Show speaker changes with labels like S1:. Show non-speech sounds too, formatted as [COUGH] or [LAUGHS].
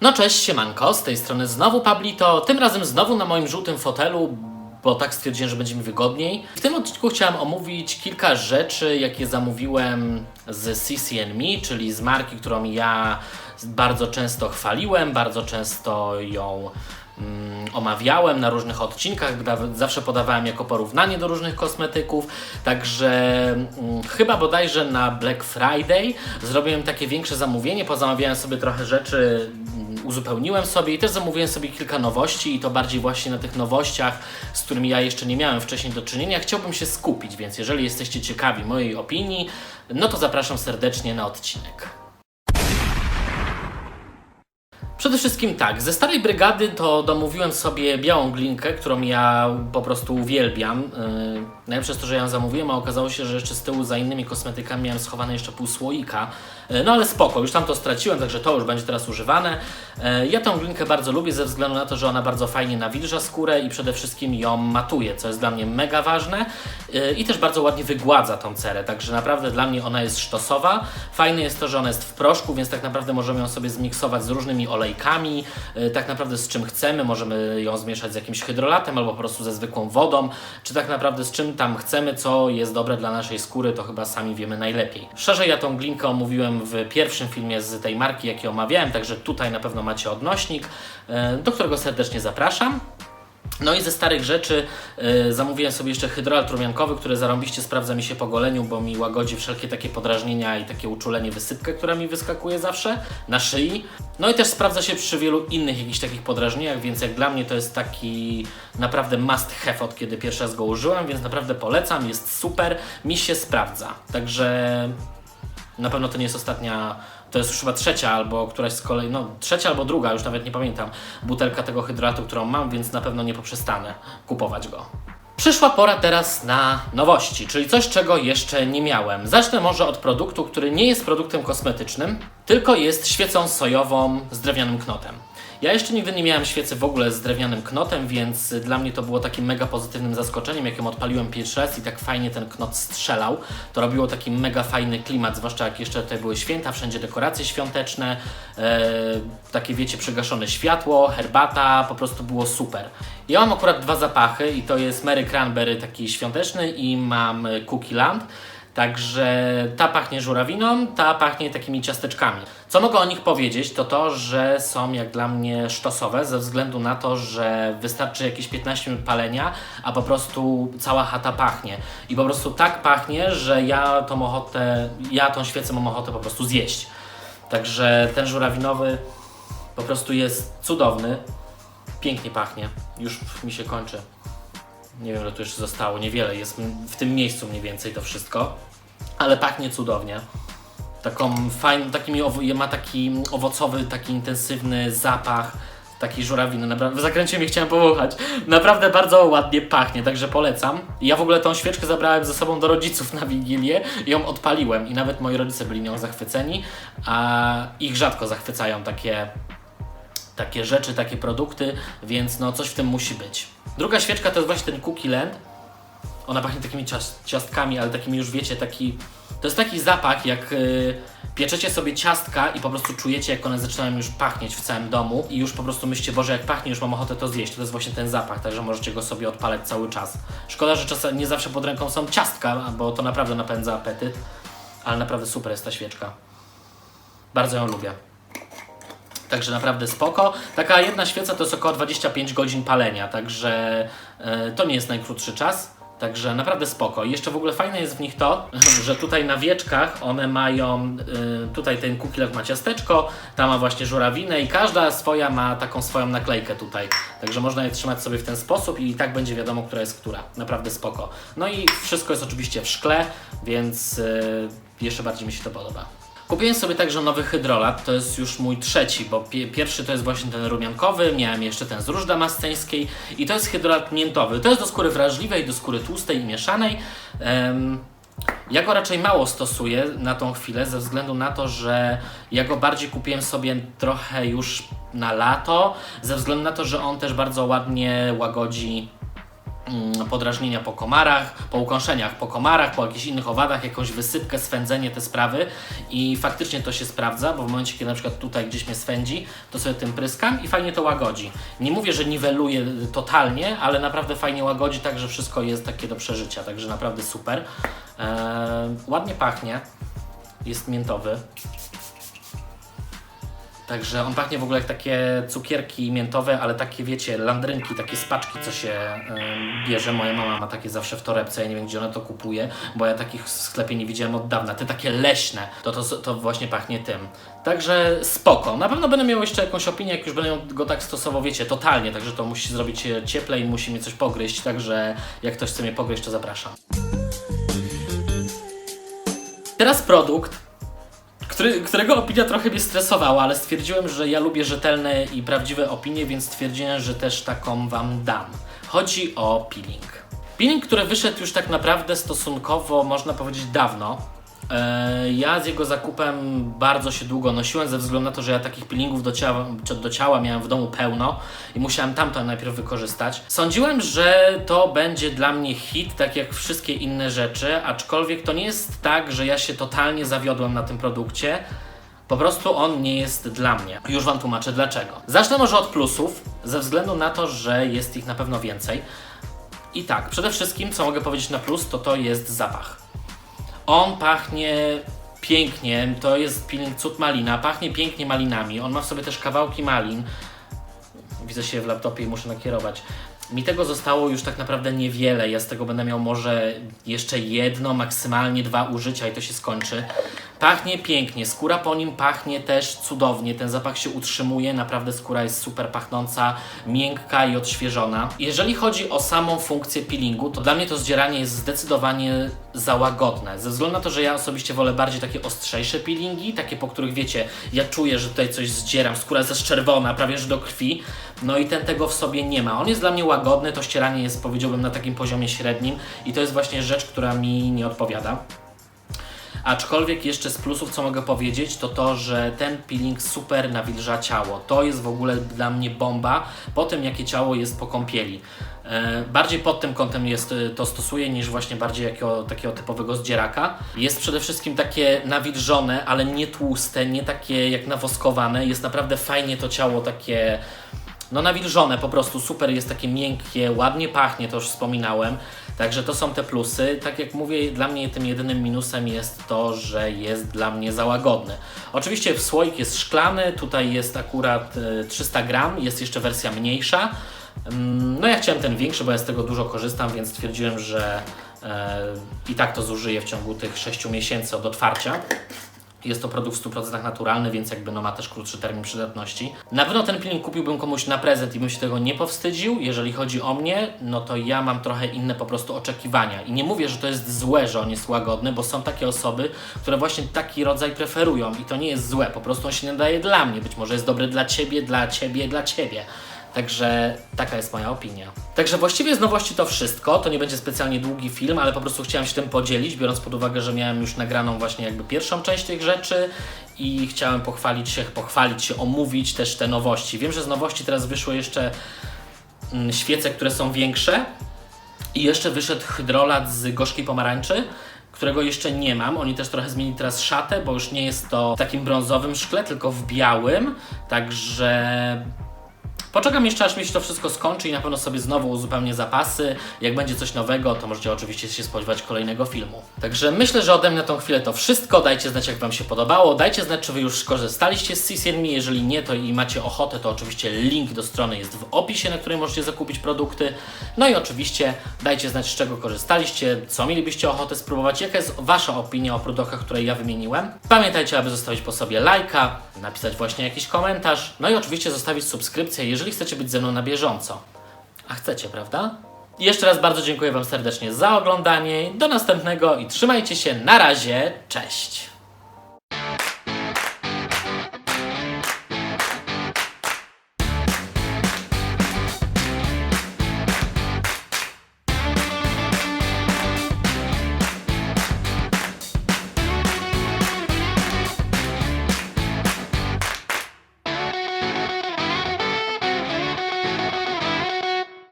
S1: No cześć, siemanko, z tej strony znowu Pablito, tym razem znowu na moim żółtym fotelu, bo tak stwierdziłem, że będzie mi wygodniej. W tym odcinku chciałem omówić kilka rzeczy, jakie zamówiłem z CCNMe, czyli z marki, którą ja bardzo często chwaliłem, bardzo często ją mm, omawiałem na różnych odcinkach, zawsze podawałem jako porównanie do różnych kosmetyków, także mm, chyba bodajże na Black Friday zrobiłem takie większe zamówienie, pozamawiałem sobie trochę rzeczy, uzupełniłem sobie i też zamówiłem sobie kilka nowości i to bardziej właśnie na tych nowościach, z którymi ja jeszcze nie miałem wcześniej do czynienia, chciałbym się skupić, więc jeżeli jesteście ciekawi mojej opinii, no to zapraszam serdecznie na odcinek. Przede wszystkim tak, ze starej brygady to domówiłem sobie białą glinkę, którą ja po prostu uwielbiam. Yy, najlepsze jest to, że ją zamówiłem, a okazało się, że jeszcze z tyłu za innymi kosmetykami miałem schowane jeszcze pół słoika. Yy, no ale spoko, już tam to straciłem, także to już będzie teraz używane. Yy, ja tą glinkę bardzo lubię ze względu na to, że ona bardzo fajnie nawilża skórę i przede wszystkim ją matuje, co jest dla mnie mega ważne. Yy, I też bardzo ładnie wygładza tą cerę, także naprawdę dla mnie ona jest sztosowa. Fajne jest to, że ona jest w proszku, więc tak naprawdę możemy ją sobie zmiksować z różnymi olejkami, yy, tak naprawdę z czym chcemy. Możemy ją zmieszać z jakimś hydrolatem albo po prostu ze zwykłą wodą, czy tak naprawdę z czym tam chcemy, co jest dobre dla naszej skóry, to chyba sami wiemy najlepiej. Szerzej ja tą glinkę omówiłem w pierwszym filmie z tej marki, jaki omawiałem, także tutaj na pewno macie odnośnik, yy, do którego serdecznie zapraszam. No i ze starych rzeczy y, zamówiłem sobie jeszcze hydrolat rumiankowy, który zarąbiście sprawdza mi się po goleniu, bo mi łagodzi wszelkie takie podrażnienia i takie uczulenie, wysypkę, która mi wyskakuje zawsze na szyi. No i też sprawdza się przy wielu innych jakichś takich podrażnieniach, więc jak dla mnie to jest taki naprawdę must have od kiedy pierwszy raz go użyłem, więc naprawdę polecam, jest super, mi się sprawdza. Także na pewno to nie jest ostatnia, to jest już chyba trzecia albo któraś z kolei, no trzecia albo druga, już nawet nie pamiętam, butelka tego hydratu, którą mam, więc na pewno nie poprzestanę kupować go. Przyszła pora teraz na nowości, czyli coś, czego jeszcze nie miałem. Zacznę może od produktu, który nie jest produktem kosmetycznym, tylko jest świecą sojową z drewnianym knotem. Ja jeszcze nigdy nie miałem świecy w ogóle z drewnianym knotem, więc dla mnie to było takim mega pozytywnym zaskoczeniem, jak ją odpaliłem pierwszy raz i tak fajnie ten knot strzelał. To robiło taki mega fajny klimat, zwłaszcza jak jeszcze tutaj były święta, wszędzie dekoracje świąteczne, e, takie wiecie, przygaszone światło, herbata, po prostu było super. Ja mam akurat dwa zapachy i to jest Mary Cranberry taki świąteczny i mam Cookie Land. Także ta pachnie żurawiną, ta pachnie takimi ciasteczkami. Co mogę o nich powiedzieć, to to, że są jak dla mnie sztosowe, ze względu na to, że wystarczy jakieś 15 minut palenia, a po prostu cała chata pachnie. I po prostu tak pachnie, że ja tą ochotę, ja tą świecę mam ochotę po prostu zjeść. Także ten żurawinowy po prostu jest cudowny, pięknie pachnie. Już mi się kończy. Nie wiem, że tu jeszcze zostało niewiele, jest w tym miejscu mniej więcej to wszystko, ale pachnie cudownie. Taką fajną, takimi ma taki owocowy, taki intensywny zapach takiej żurawiny. Naprawdę, w zakręcie mnie chciałem powąchać. Naprawdę bardzo ładnie pachnie, także polecam. Ja w ogóle tą świeczkę zabrałem ze sobą do rodziców na Wigilię i ją odpaliłem i nawet moi rodzice byli nią zachwyceni, a ich rzadko zachwycają takie takie rzeczy, takie produkty, więc no coś w tym musi być. Druga świeczka to jest właśnie ten Cookie Land. Ona pachnie takimi cias- ciastkami, ale takimi już wiecie, taki... To jest taki zapach, jak y, pieczecie sobie ciastka i po prostu czujecie, jak one zaczynają już pachnieć w całym domu i już po prostu myślicie, Boże, jak pachnie, już mam ochotę to zjeść. To jest właśnie ten zapach, także możecie go sobie odpalać cały czas. Szkoda, że czasem nie zawsze pod ręką są ciastka, bo to naprawdę napędza apetyt, ale naprawdę super jest ta świeczka. Bardzo ją lubię. Także naprawdę spoko. Taka jedna świeca to jest około 25 godzin palenia, także e, to nie jest najkrótszy czas. Także naprawdę spoko. I jeszcze w ogóle fajne jest w nich to, [LAUGHS] że tutaj na wieczkach one mają, y, tutaj ten kukielek ma ciasteczko, ta ma właśnie żurawinę i każda swoja ma taką swoją naklejkę tutaj. Także można je trzymać sobie w ten sposób i tak będzie wiadomo, która jest która. Naprawdę spoko. No i wszystko jest oczywiście w szkle, więc y, jeszcze bardziej mi się to podoba. Kupiłem sobie także nowy hydrolat, to jest już mój trzeci, bo pie pierwszy to jest właśnie ten rumiankowy, miałem jeszcze ten z róż damasceńskiej i to jest hydrolat miętowy. To jest do skóry wrażliwej, do skóry tłustej i mieszanej. Em, ja go raczej mało stosuję na tą chwilę, ze względu na to, że ja go bardziej kupiłem sobie trochę już na lato, ze względu na to, że on też bardzo ładnie łagodzi podrażnienia po komarach, po ukąszeniach po komarach, po jakichś innych owadach, jakąś wysypkę, swędzenie, te sprawy i faktycznie to się sprawdza, bo w momencie, kiedy na przykład tutaj gdzieś mnie swędzi, to sobie tym pryskam i fajnie to łagodzi. Nie mówię, że niweluje totalnie, ale naprawdę fajnie łagodzi, tak że wszystko jest takie do przeżycia, także naprawdę super. Eee, ładnie pachnie, jest miętowy. Także on pachnie w ogóle jak takie cukierki miętowe, ale takie wiecie, landrynki, takie spaczki, co się bierze. Moja mama ma takie zawsze w torebce, ja nie wiem gdzie ona to kupuje, bo ja takich w sklepie nie widziałem od dawna. Te takie leśne, to, to, to właśnie pachnie tym. Także spoko. Na pewno będę miał jeszcze jakąś opinię, jak już będę go tak stosował, wiecie, totalnie, także to musi zrobić cieplej, musi mnie coś pogryźć, także jak ktoś chce mnie pogryźć, to zapraszam. Teraz produkt, który, którego opinia trochę mnie stresowała, ale stwierdziłem, że ja lubię rzetelne i prawdziwe opinie, więc stwierdziłem, że też taką Wam dam. Chodzi o peeling. Peeling, który wyszedł już tak naprawdę stosunkowo, można powiedzieć, dawno. E, Ja z jego zakupem bardzo się długo nosiłem, ze względu na to, że ja takich peelingów do ciała, do ciała miałem w domu pełno i musiałem tamto najpierw wykorzystać. Sądziłem, że to będzie dla mnie hit, tak jak wszystkie inne rzeczy, aczkolwiek to nie jest tak, że ja się totalnie zawiodłem na tym produkcie. Po prostu on nie jest dla mnie. Już Wam tłumaczę dlaczego. Zacznę może od plusów, ze względu na to, że jest ich na pewno więcej. I tak, przede wszystkim, co mogę powiedzieć na plus, to to jest zapach. On pachnie pięknie, to jest cud malina, pachnie pięknie malinami. On ma w sobie też kawałki malin. Widzę się w laptopie i muszę nakierować. Mi tego zostało już tak naprawdę niewiele. Ja z tego będę miał może jeszcze jedno, maksymalnie dwa użycia i to się skończy. Pachnie pięknie, skóra po nim pachnie też cudownie. Ten zapach się utrzymuje, naprawdę skóra jest super pachnąca, miękka i odświeżona. Jeżeli chodzi o samą funkcję peelingu, to dla mnie to zdzieranie jest zdecydowanie za łagodne. Ze względu na to, że ja osobiście wolę bardziej takie ostrzejsze peelingi, takie po których wiecie, ja czuję, że tutaj coś zdzieram, skóra jest czerwona, prawie że do krwi. No i ten tego w sobie nie ma. On jest dla mnie łagodny, to ścieranie jest powiedziałbym na takim poziomie średnim i to jest właśnie rzecz, która mi nie odpowiada. Aczkolwiek jeszcze z plusów, co mogę powiedzieć, to to, że ten peeling super nawilża ciało. To jest w ogóle dla mnie bomba po tym, jakie ciało jest po kąpieli. E, bardziej pod tym kątem jest, e, to stosuję niż właśnie bardziej jakiego, takiego typowego zdzieraka. Jest przede wszystkim takie nawilżone, ale nie tłuste, nie takie jak nawoskowane. Jest naprawdę fajnie to ciało takie no nawilżone po prostu, super jest takie miękkie, ładnie pachnie, to już wspominałem. Także to są te plusy. Tak jak mówię, dla mnie tym jedynym minusem jest to, że jest dla mnie za łagodny. Oczywiście słoik jest szklany, tutaj jest akurat e, 300 gram, jest jeszcze wersja mniejsza. Mm, No ja chciałem ten większy, bo ja z tego dużo korzystam, więc stwierdziłem, że e, i tak to zużyję w ciągu tych 6 miesięcy od otwarcia. Jest to produkt w 100% naturalny, więc jakby no ma też krótszy termin przydatności. Na pewno ten peeling kupiłbym komuś na prezent i bym się tego nie powstydził. Jeżeli chodzi o mnie, no to ja mam trochę inne po prostu oczekiwania. I nie mówię, że to jest złe, że on jest łagodny, bo są takie osoby, które właśnie taki rodzaj preferują i to nie jest złe. Po prostu on się nie daje dla mnie. Być może jest dobry dla Ciebie, dla Ciebie, dla Ciebie. Także taka jest moja opinia. Także właściwie z nowości to wszystko. To nie będzie specjalnie długi film, ale po prostu chciałem się tym podzielić, biorąc pod uwagę, że miałem już nagraną właśnie jakby pierwszą część tych rzeczy i chciałem pochwalić się, pochwalić się, omówić też te nowości. Wiem, że z nowości teraz wyszły jeszcze mm, świece, które są większe i jeszcze wyszedł hydrolat z gorzkiej pomarańczy, którego jeszcze nie mam. Oni też trochę zmienili teraz szatę, bo już nie jest to w takim brązowym szkle, tylko w białym. Także Poczekam jeszcze, aż mi się to wszystko skończy i na pewno sobie znowu uzupełnię zapasy. Jak będzie coś nowego, to możecie oczywiście się spodziewać kolejnego filmu. Także myślę, że ode mnie na tą chwilę to wszystko. Dajcie znać, jak Wam się podobało. Dajcie znać, czy Wy już korzystaliście z CCNME. Jeżeli nie, to i macie ochotę, to oczywiście link do strony jest w opisie, na której możecie zakupić produkty. No i oczywiście dajcie znać, z czego korzystaliście, co mielibyście ochotę spróbować, jaka jest Wasza opinia o produktach, które ja wymieniłem. Pamiętajcie, aby zostawić po sobie lajka, napisać właśnie jakiś komentarz, no i oczywiście zostawić subskrypcję, jeżeli chcecie być ze mną na bieżąco. A chcecie, prawda? Jeszcze raz bardzo dziękuję Wam serdecznie za oglądanie. Do następnego i trzymajcie się. Na razie. Cześć.